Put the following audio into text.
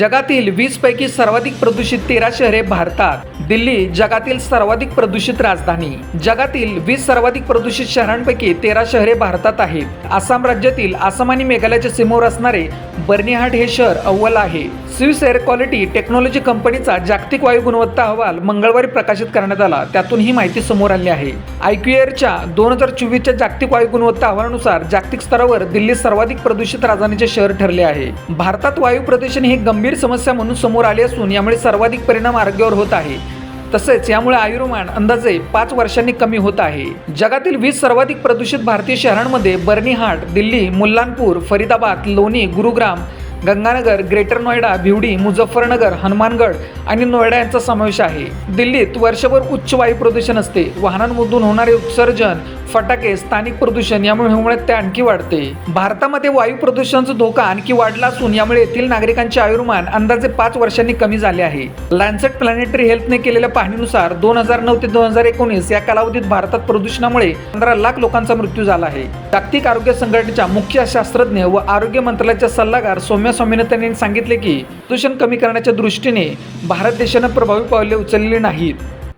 जगातील वीस पैकी सर्वाधिक प्रदूषित तेरा शहरे भारतात. दिल्ली जगातील सर्वाधिक प्रदूषित राजधानी. जगातील वीस सर्वाधिक प्रदूषित शहरांपैकी तेरा शहरे भारतात आहेत. आसाम राज्यातील आसाम आणि मेघालयाच्या सीमेवर असणारे बर्निहाट हे शहर अव्वल आहे. स्विस एअर क्वालिटी टेक्नॉलॉजी कंपनीचा जागतिक वायू गुणवत्ता अहवाल मंगळवारी प्रकाशित करण्यात आला. त्यातून ही माहिती समोर आली आहे. आयक्युएरच्या दोन हजार चोवीसच्या जागतिक वायू गुणवत्ता अहवालानुसार जागतिक स्तरावर दिल्ली सर्वाधिक प्रदूषित राजधानीचे शहर ठरले आहे. भारतात वायू प्रदूषण हे गंभीर समस्या म्हणून समोर आली असून यामुळे सर्वाधिक परिणाम आरोग्यावर होत आहे. तसेच यामुळे आयुर्मान अंदाजे पाच वर्षांनी कमी होत आहे. जगातील वीस सर्वाधिक प्रदूषित भारतीय शहरांमध्ये बर्निहाट दिल्ली मुल्लानपूर फरीदाबाद लोणी गुरुग्राम गंगानगर ग्रेटर नोएडा भिवडी मुझफ्फरनगर हनुमानगड आणि नोएडा यांचा समावेश आहे. दिल्लीत वर्षभर उच्च वायू प्रदूषण असते. वाहनांमधून होणारे उत्सर्जन फटाके स्थानिक प्रदूषण यामुळे होण्यात ते आणखी वाढते. भारतामध्ये वायू प्रदूषणाचा धोका आणखी वाढला असून यामुळे येथील नागरिकांचे आयुर्मान अंदाजे पाच वर्षांनी कमी झाले आहे. लॅन्सेट प्लॅनेटरी हेल्थने केलेल्या पाहणीनुसार दोन हजार नऊ ते दोन हजार एकोणीस या कालावधीत भारतात प्रदूषणामुळे पंधरा लाख लोकांचा मृत्यू झाला आहे. जागतिक आरोग्य संघटनेच्या मुख्य शास्त्रज्ञ व आरोग्य मंत्रालयाच्या सल्लागार सौम्या स्वामीनाथन यांनी सांगितले की प्रदूषण कमी करण्याच्या दृष्टीने भारत देशानं प्रभावी पावले उचलली नाहीत.